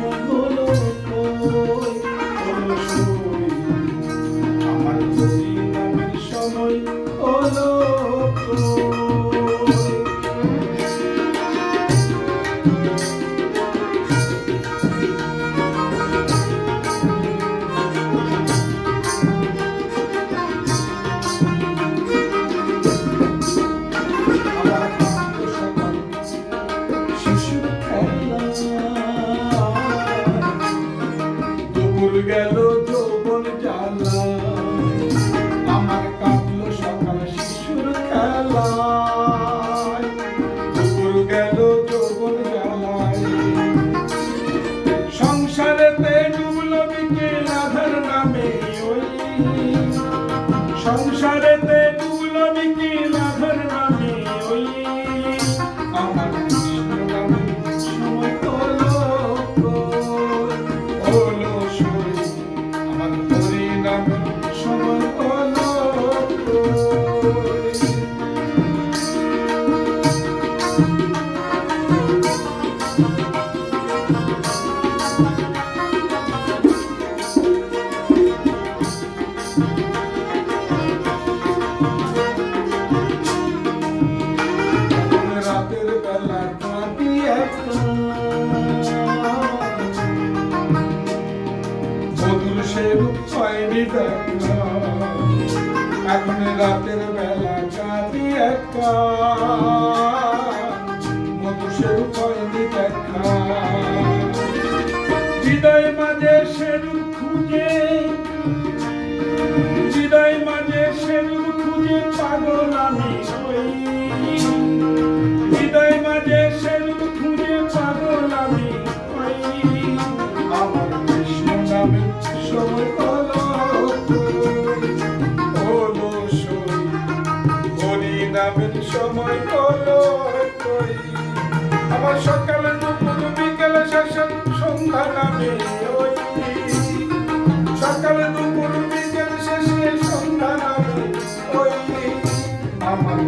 Lord. Şan işaretle দেব হয়নি এখন রাতের বেলা চাঁদি একা মধুসের হয়নি দেখা নামের সময় করো আমার সকালে, দুপুর, বিকেলে, শাসন, সন্ধ্যা নামে সকালে, দুপুর, বিকেল শেষে সন্ধ্যা নামে আমার